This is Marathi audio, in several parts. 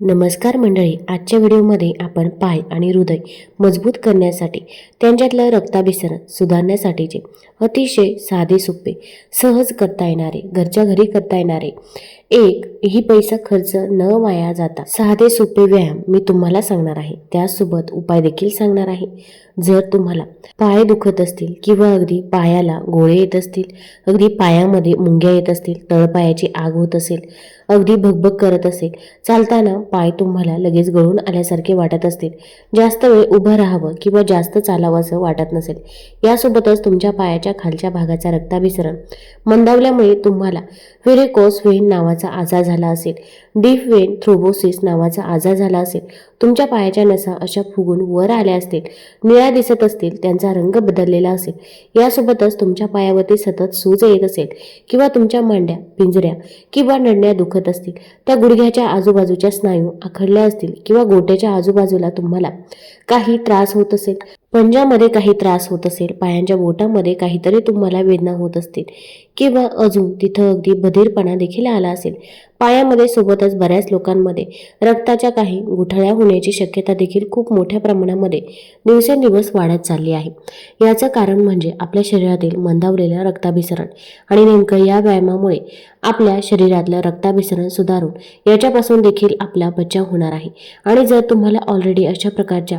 नमस्कार मंडळी आजच्या व्हिडिओमध्ये आपण पाय आणि हृदय मजबूत करण्यासाठी त्यांच्यातलं रक्ताभिसरण सुधारण्यासाठीचे अतिशय साधे सोपे सहज करता येणारे घरच्या घरी करता येणारे एक ही पैसा खर्च न वाया जाता साधे सोपे व्यायाम मी तुम्हाला सांगणार आहे. त्यासोबत उपाय देखील सांगणार आहे. जर तुम्हाला पाय दुखत असतील किंवा अगदी पायाला गोळे येत असतील अगदी पायामध्ये मुंग्या येत असतील तळपायाची आग होत असेल अगदी भगभग करत असेल चालताना पाय तुम्हाला लगेच गळून आल्यासारखे वाटत असतील. जास्त वेळ उभं राहावं किंवा जास्त चालावं असं वाटत नसेल. यासोबतच तुमच्या पायाच्या खालच्या भागाचा रक्ताभिसरण मंदावल्यामुळे तुम्हाला व्हिरेकोस व्हेन नावाचा आजार झाला असेल. डीप वेन थ्रोबोसिस नावाचा आजार झाला असेल तुमच्या पायाच्या नसा अशा फुगून वर आल्या असतील निळ्या दिसत असतील त्यांचा रंग बदललेला असेल यासोबतच तुमच्या पायावरती सतत सूज येत असेल किंवा तुमच्या मांड्या पिंजऱ्या किंवा नडण्या दुखत असतील त्या गुडघ्याच्या आजूबाजूच्या स्नायू आखडल्या असतील किंवा गोट्याच्या आजूबाजूला तुम्हाला काही त्रास होत असेल पंजामध्ये काही त्रास होत असेल पायांच्या बोटामध्ये काहीतरी तुम्हाला वेदना होत असतील किंवा अजून तिथं अगदी बधीरपणा देखील आला असेल. पायामध्ये सोबतच बऱ्याच लोकांमध्ये रक्ताच्या काही गुठळ्या होण्याची शक्यता देखील खूप मोठ्या प्रमाणामध्ये दिवसेंदिवस वाढत चालली आहे. याचं कारण म्हणजे आपल्या शरीरातील मंदावलेलं रक्ताभिसरण आणि नेमकं या व्यायामामुळे आपल्या शरीरातलं रक्ताभिसरण सुधारून याच्यापासून देखील आपला बचाव होणार आहे. आणि जर तुम्हाला ऑलरेडी अशा प्रकारच्या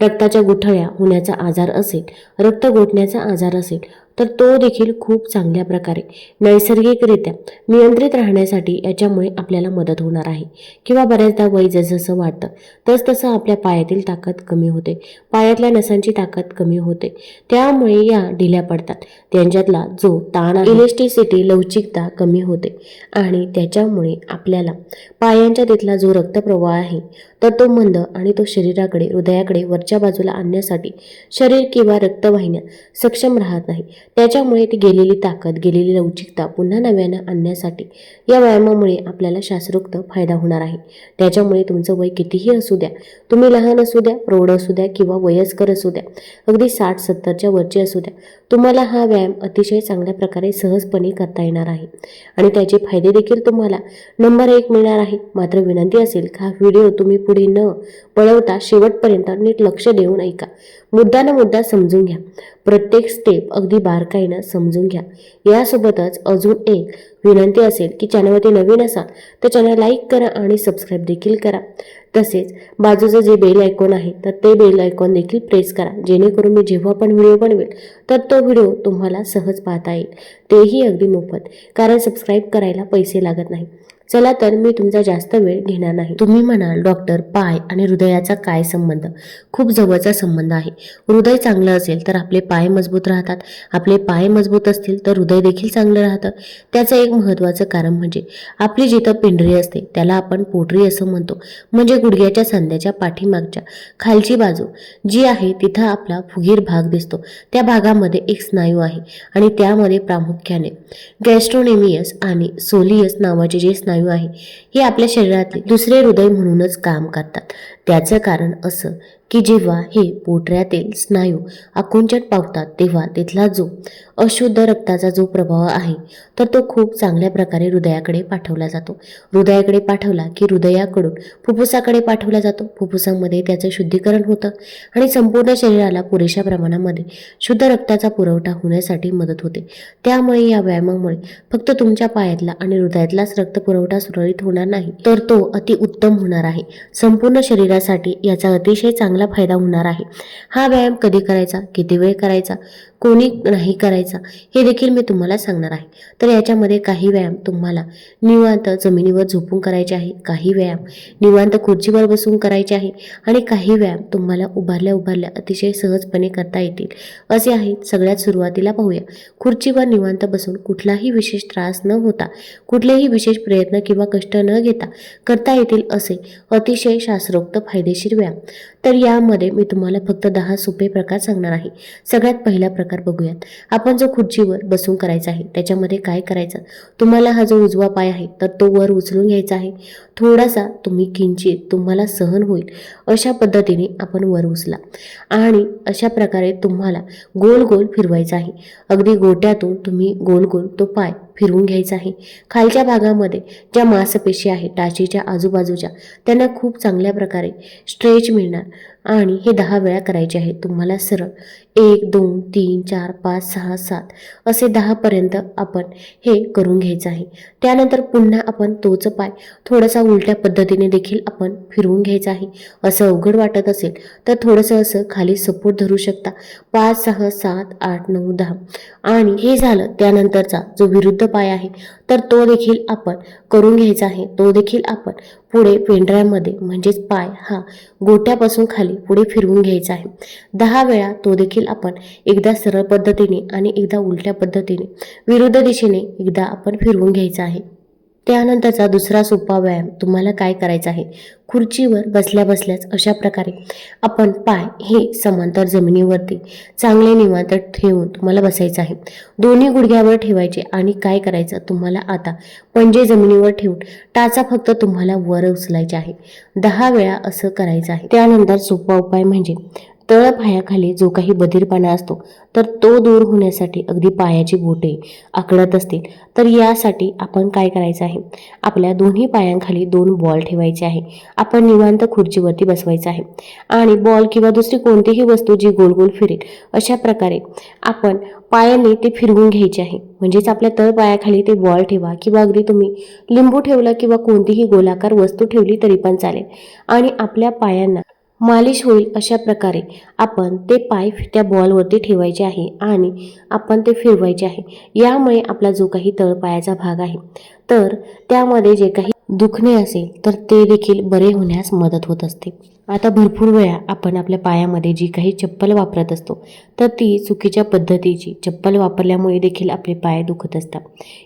रक्ताच्या गुठळ्या होण्याचा आजार असेल रक्त गोठण्याचा आजार असेल तर तो देखील खूप चांगल्या प्रकारे नैसर्गिकरित्या नियंत्रित राहण्यासाठी याच्यामुळे आपल्याला मदत होणार आहे. किंवा बऱ्याचदा वय जसजसं वाटतं तसतसं आपल्या पायातील ताकद कमी होते. पायातल्या नसांची ताकद कमी होते. त्यामुळे या ढिल्या पडतात. त्यांच्यातला जो ताण इलेस्टिसिटी लवचिकता कमी होते. आणि त्याच्यामुळे आपल्याला पायांच्या तिथला जो रक्तप्रवाह आहे तर तो मंद आणि तो शरीराकडे हृदयाकडे वरच्या बाजूला आणण्यासाठी शरीर किंवा रक्तवाहिन्या सक्षम राहत नाही. त्याच्यामुळे ती गेलेली ताकद गेलेली लवचिकता पुन्हा नव्यानं आणण्यासाठी या व्यायामामुळे आपल्याला शास्त्रोक्त फायदा होणार आहे. त्याच्यामुळे तुमचं वय कितीही असू द्या तुम्ही लहान असू द्या प्रौढ असू द्या किंवा वयस्कर असू द्या अगदी साठ सत्तरच्या वरचे असू द्या तुम्हाला हा व्यायाम अतिशय चांगल्या प्रकारे सहजपणे करता येणार आहे. आणि त्याचे फायदे देखील तुम्हाला नंबर एक मिळणार आहे. मात्र विनंती असेल का हा व्हिडिओ तुम्ही पुढे न पळवता शेवटपर्यंत नीट लक्ष देऊन ऐका. मुद्दा न मुद्दा समजून घ्या. प्रत्येक स्टेप अगदी बारकाईनं समजून घ्या. यासोबतच अजून एक विनंती असेल की चॅनलवरती नवीन असाल तर चॅनल लाईक करा आणि सबस्क्राईब देखील करा. तसेच बाजूचं जे बेल आयकॉन आहे तर ते बेल आयकॉन देखील प्रेस करा. जेणेकरून मी जेव्हा पण व्हिडिओ बनवेल तर तो व्हिडिओ तुम्हाला सहज पाहता येईल. तेही अगदी मोफत. कारण सबस्क्राईब करायला पैसे लागत नाही. चला तर मी तुमचा जास्त वेळ घेणार नाही. तुम्ही म्हणाल डॉक्टर पाय आणि हृदयाचा काय संबंध? खूप जवळचा संबंध आहे. हृदय चांगलं असेल तर आपले पाय मजबूत राहतात. आपले पाय मजबूत असतील तर हृदय देखील चांगलं राहतं. त्याचं एक महत्त्वाचं कारण म्हणजे आपली जिथं पिंढरी असते त्याला आपण पोटरी असं म्हणतो. म्हणजे गुडघ्याच्या सांध्याच्या पाठीमागच्या खालची बाजू. जी आहे तिथं आपला फुगीर भाग दिसतो. त्या भागामध्ये एक स्नायू आहे आणि त्यामध्ये प्रामुख्याने गॅस्ट्रोनेमियस आणि सोलियस नावाचे जे स्नायू आहे. हे आपल्या शरीरातले दुसरे हृदय म्हणूनच काम करतात. त्याचं कारण असं की जेव्हा हे पोटऱ्यातील स्नायू आकुंचन पावतात तेव्हा तिथला जो अशुद्ध रक्ताचा जो प्रभाव आहे तर तो खूप चांगल्या प्रकारे हृदयाकडे पाठवला जातो. हृदयाकडे पाठवला की हृदयाकडून फुफ्फुसाकडे पाठवला जातो. फुफ्फुसामध्ये त्याचं शुद्धीकरण होतं आणि संपूर्ण शरीराला पुरेशा प्रमाणामध्ये शुद्ध रक्ताचा पुरवठा होण्यासाठी मदत होते. त्यामुळे या व्यायामामुळे फक्त तुमच्या पायातला आणि हृदयातलाच रक्तपुरवठा सुरळीत होणार नाही तर तो अतिउत्तम होणार आहे. संपूर्ण शरीरासाठी याचा अतिशय चांगला फायदा होणार आहे. हा व्यायाम कधी करायचा? किती वेळ करायचा? कोणी नाही करायचा. हे देखील मी तुम्हाला सांगणार आहे. तर याच्यामध्ये काही व्यायाम तुम्हाला निवांत जमिनीवर झोपून करायचे आहे काही व्यायाम निवांत खुर्चीवर बसून करायचे आहे आणि काही व्यायाम तुम्हाला उभारल्या उभारल्या अतिशय सहजपणे करता येतील. असे आहेत सगळ्यात सुरुवातीला पाहूया. खुर्चीवर निवांत बसून कुठलाही विशेष त्रास न होता कुठलेही विशेष प्रयत्न किंवा कष्ट न घेता करता येतील असे अतिशय शास्त्रोक्त फायदेशीर व्यायाम. तर यामध्ये मी तुम्हाला फक्त दहा सोपे प्रकार सांगणार आहे. सगळ्यात पहिला प्रकार बघूयात. आपण जो खुर्चीवर बसून करायचा आहे त्याच्यामध्ये काय करायचं? तुम्हाला हा जो उजवा पाय आहे तर तो वर उचलून घ्यायचा आहे. थोडासा तुम्ही किंचित तुम्हाला सहन होईल अशा पद्धतीने आपण वर उचला. आणि अशा प्रकारे तुम्हाला गोल गोल फिरवायचा आहे. अगदी गोट्यातून तुम्ही गोल गोल तो पाय फिरवून घ्यायचं आहे. खालच्या भागामध्ये ज्या मांसपेशी आहे टाचीच्या आजूबाजूच्या त्यांना खूप चांगल्या प्रकारे स्ट्रेच मिळणार. आणि हे दहा वेळा करायचे आहे तुम्हाला सरळ एक दोन तीन चार पाच सहा सात असे दहापर्यंत आपण हे करून घ्यायचं आहे. त्यानंतर पुन्हा आपण तोच पाय थोडासा उलट्या पद्धतीने देखील आपण फिरवून घ्यायचा आहे. असं अवघड वाटत असेल तर थोडंसं असं खाली सपोर्ट धरू शकता. पाच सहा सात आठ नऊ दहा. आणि हे झालं त्यानंतरचा जो विरुद्ध पाय आहे. तर तो देखील आपण करून घ्यायचा आहे. तो देखील आपण पुढे पेंढऱ्यामध्ये म्हणजेच पाय हा गोट्यापासून खाली पुढे फिरवून घ्यायचा आहे. दहा वेळा तो देखील आपण एकदा सरळ पद्धतीने आणि एकदा उलट्या पद्धतीने विरुद्ध दिशेने एकदा आपण फिरवून घ्यायचा आहे. त्यानंतरचा दुसरा सोपा व्यायाम तुम्हाला काय करायचा आहे? खुर्चीवर बसल्या बसल्याच अशा प्रकारे आपण पाय हे समांतर जमिनीवरती चांगले निवांत ठेवून तुम्हाला बसायचं आहे. दोन्ही गुडघ्यावर ठेवायचे आणि काय करायचं तुम्हाला आता? पंजे जमिनीवर ठेवून टाचा फक्त तुम्हाला वर उचलायचे आहे. दहा वेळा असं करायचं आहे. त्यानंतर सोपा उपाय म्हणजे तळपायाखाली जो काही बधीरपणा असतो तर तो दूर होण्यासाठी अगदी पायाची बोटे आकडत असतील. तर यासाठी आपण काय करायचं आहे? आपल्या दोन्ही पायांखाली दोन बॉल ठेवायचे आहे. आपण निवांत खुर्चीवरती बसवायचं आहे. आणि बॉल किंवा दुसरी कोणतीही वस्तू जी गोल गोल फिरेल अशा प्रकारे आपण पायाने ते फिरवून घ्यायचे आहे. म्हणजेच आपल्या तळ पायाखाली ते बॉल ठेवा किंवा अगदी तुम्ही लिंबू ठेवला किंवा कोणतीही गोलाकार वस्तू ठेवली तरी पण चालेल. आणि आपल्या पायांना मालिश होईल अशा प्रकारे आपण ते पाय त्या बॉलवरती ठेवायचे आहे आणि आपण ते फिरवायचे आहे. यामुळे आपला जो काही तळपायाचा भाग आहे तर त्यामध्ये जे काही दुखणे असेल तर ते देखील बरे होण्यास मदत होत असते. आता भरपूर वेळा आपण आपल्या पायामध्ये जी काही चप्पल वापरत असतो तर ती चुकीच्या पद्धतीची चप्पल वापरल्यामुळे देखील आपले पाय दुखत असतात.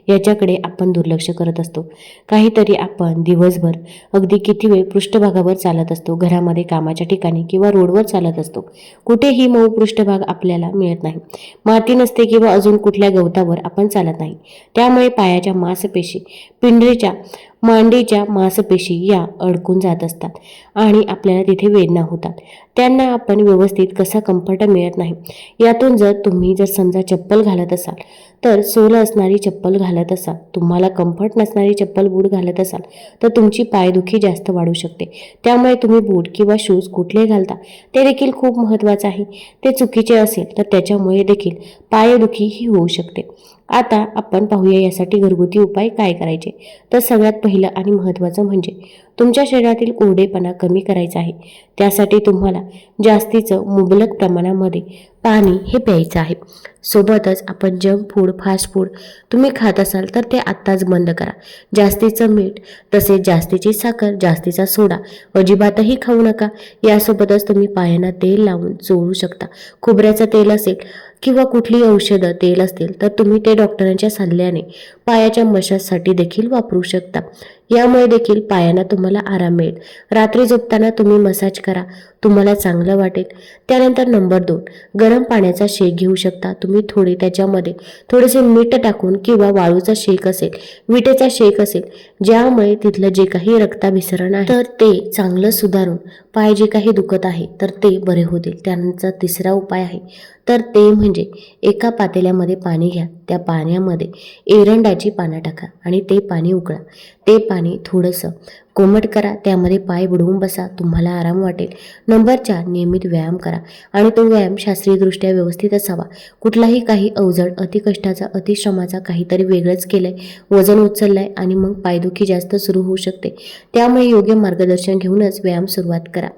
याच्याकडे आपण दुर्लक्ष करत असतो. काहीतरी आपण दिवसभर अगदी किती वेळ पृष्ठभागावर चालत असतो घरामध्ये कामाच्या ठिकाणी किंवा रोडवर चालत असतो. कुठेही मऊ पृष्ठभाग आपल्याला मिळत नाही. माती नसते किंवा अजून कुठल्या गवतावर आपण चालत नाही. त्यामुळे पायाच्या मांसपेशी पिंढरीच्या मांडीच्या मांसपेशी या अडकून जात असतात आणि आपल्याला तिथे वेदना होतात. त्यांना आपण व्यवस्थित कसा कम्फर्ट मिळत नाही? यातून जर तुम्ही जर समजा चप्पल घालत असाल तर सोल असणारी चप्पल घालत असाल तुम्हाला कम्फर्ट नसणारी चप्पल बूट घालत असाल तर तुमची पायदुखी जास्त वाढू शकते. त्यामुळे तुम्ही बूट किंवा शूज कुठले घालता ते देखील खूप महत्त्वाचं आहे. ते चुकीचे असेल तर त्याच्यामुळे देखील पायदुखी ही होऊ शकते. आता आपण पाहूया यासाठी घरगुती उपाय काय करायचे? तर सगळ्यात पहिलं आणि महत्त्वाचं म्हणजे तुमच्या शरीरातील कोरडेपणा कमी करायचा आहे. त्यासाठी तुम्हाला जास्तीचं मुबलक प्रमाणामध्ये पाणी हे प्यायचं आहे. सोबतच आपण जंक फूड फास्ट फूड तुम्ही खात असाल तर ते आत्ताच बंद करा. जास्तीचं मीठ तसेच जास्तीची साखर जास्तीचा सोडा अजिबातही खाऊ नका. यासोबतच तुम्ही पायांना तेल लावून चोळू शकता. खोबऱ्याचं तेल असेल किंवा कुठली औषधं तेल असतील तर तुम्ही ते डॉक्टरांच्या सल्ल्याने पायाच्या मशाजसाठी देखील वापरू शकता. यामुळे देखील पायांना तुम्हाला आराम मिळेल. रात्री झोपताना तुम्ही मसाज करा तुम्हाला चांगलं वाटेल. त्यानंतर नंबर दोन गरम पाण्याचा शेक घेऊ शकता. तुम्ही थोडे त्याच्यामध्ये थोडेसे मीठ टाकून किंवा वाळूचा शेक असेल विटेचा शेक असेल ज्यामुळे तिथलं जे काही रक्ताभिसरण आहे तर ते चांगलं सुधारून पाय जे काही दुखत आहे तर ते बरे होतील. त्यानंतर तिसरा उपाय आहे तर ते म्हणजे एका पातेल्यामध्ये पाणी घ्या. त्या पाण्यामध्ये एरंडाची पानं टाका आणि ते पाणी उकळा. ते पाणी थोडंसं कोमट करा त्यामध्ये पाय बुडवून बसा तुम्हाला आराम वाटेल. नंबर चार नियमित व्यायाम करा आणि तो व्यायाम शास्त्रीयदृष्ट्या व्यवस्थित असावा. कुठलाही काही अवजड अतिकष्टाचा अतिश्रमाचा काहीतरी वेगळंच केलंय वजन उचललंय आणि मग पायदुखी जास्त सुरू होऊ शकते. त्यामुळे योग्य मार्गदर्शन घेऊनच व्यायाम सुरुवात करा.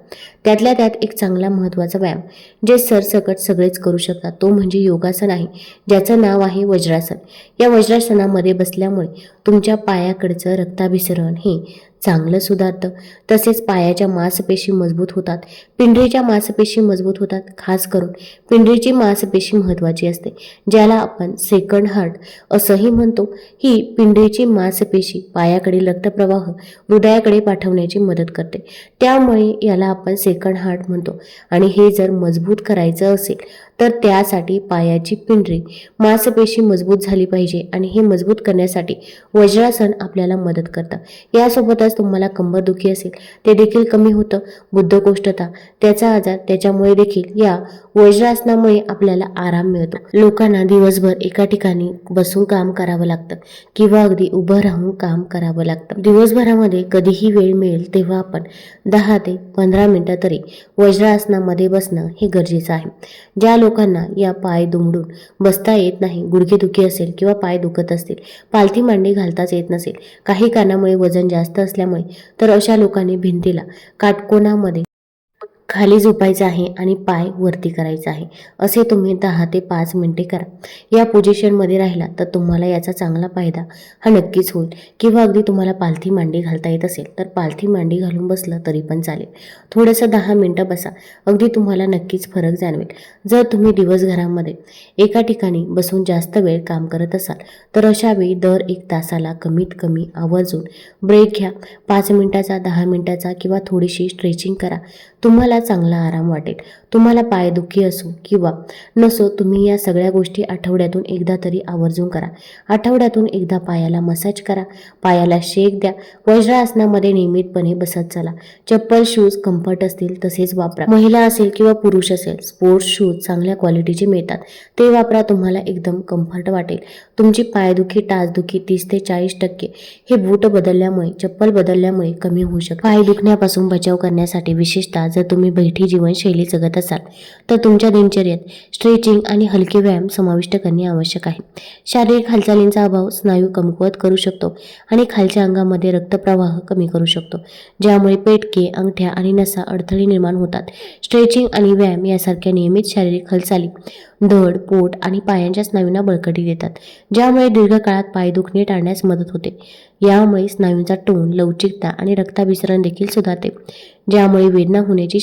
त्यातल्या त्यात एक चांगला महत्त्वाचा व्यायाम जे सरसकट सगळेच करू शकतात तो म्हणजे योगासन आहे ज्याचं नाव आहे वज्रासन. या वज्रासनामध्ये बसल्यामुळे तुमच्या पायाकडचं रक्ताभिसरण हे चांगलं सुधारतं. तसेच पायाच्या मांसपेशी मजबूत होतात. पिंढरीच्या मांसपेशी मजबूत होतात खास करून पिंढरीची मांसपेशी महत्त्वाची असते ज्याला आपण सेकंड हार्ट असंही म्हणतो. ही पिंढरीची मांसपेशी पायाकडे रक्तप्रवाह हृदयाकडे पाठवण्याची मदत करते. त्यामुळे याला आपण सेकंड हार्ट म्हणतो. आणि हे जर मजबूत करायचं असेल तर त्यासाठी पायाची पिंढरी मांसपेशी मजबूत झाली पाहिजे आणि हे मजबूत करण्यासाठी वज्रासन आपल्याला मदत करतं. यासोबतच तुम्हाला तुम्हाला कंबरदुखी असेल ते देखील कमी होतं. बुद्धकोष्ठता त्याचा आजार त्याच्यामुळे देखील या वज्रासनामुळे आपल्याला आराम मिळतो. लोकांना दिवसभर एका ठिकाणी बसून काम करावं लागतं किंवा अगदी उभं राहून काम करावं लागतं. दिवसभरामध्ये कधीही वेळ मिळेल तेव्हा आपण दहा ते पंधरा मिनटं तरी वज्रासनामध्ये बसणं हे गरजेचं आहे. ज्या लोकांना या पाय दुमडून बसता येत नाही गुडघेदुखी असेल किंवा पाय दुखत असतील पालथी मांडी घालताच येत नसेल काही कारणामुळे वजन जास्त असल्यामुळे तर अशा लोकांनी भिंतीला काटकोनामध्ये खाली झोपायचं आहे आणि पाय वरती करायचा आहे. असे तुम्ही दहा ते पाच मिनिटे करा. या पोझिशनमध्ये राहिला तर तुम्हाला याचा चांगला फायदा हा नक्कीच होईल. किंवा अगदी तुम्हाला पालथी मांडी घालता येत असेल तर पालथी मांडी घालून बसलं तरी पण चालेल. थोडंसं दहा मिनटं बसा. अगदी तुम्हाला नक्कीच फरक जाणवेल. जर तुम्ही दिवसभरामध्ये एका ठिकाणी बसून जास्त वेळ काम करत असाल तर अशा वेळी दर एक तासाला कमीत कमी आवर्जून ब्रेक घ्या. पाच मिनटाचा दहा मिनटाचा किंवा थोडीशी स्ट्रेचिंग करा. तुम्हाला चांगला आराम वाटेल. तुम्हाला पायदुखी असो किंवा नसो तुम्ही या सगळ्या गोष्टी आठवड्यातून एकदा तरी आवर्जून करा. आठवड्यातून एकदा पायाला मसाज करा. पायाला शेक द्या. वज्रासनामध्ये नियमितपणे बसत चला. चप्पल शूज कम्फर्ट असतील तसेच वापरा. महिला असेल किंवा पुरुष असेल स्पोर्ट्स शूज चांगल्या क्वालिटीचे मिळतात. ते वापरा तुम्हाला एकदम कम्फर्ट वाटेल. तुमची पायदुखी टाचदुखी तीस ते चाळीस टक्के हे बूट बदलल्यामुळे चप्पल बदलल्यामुळे कमी होऊ शकते. पाय दुखण्यापासून बचाव करण्यासाठी विशेषतः जर तुम्ही बैठी जीवनशैली जगत असाल तर तुमच्या दिनचर्येत स्ट्रेचिंग आणि हलके व्यायाम समाविष्ट करणे आवश्यक आहे. शारीरिक हालचालींचा अभाव स्नायू कमकुवत करू शकतो आणि खालच्या अंगामध्ये रक्तप्रवाह कमी करू शकतो ज्यामुळे पेटके अंगठ्या आणि नसा अडथळे निर्माण होतात. स्ट्रेचिंग आणि व्यायाम यासारख्या नियमित शारीरिक हालचाली धड पोट आणि पायांच्या स्नायूंना बळकटी देतात ज्यामुळे दीर्घकाळात पाय दुखणे टाळण्यास मदत होते. यामुळे स्नायूंचा टोन लवचिकता आणि रक्ताभिसरण देखील सुधारते ज्यामुळे वेदना होण्याची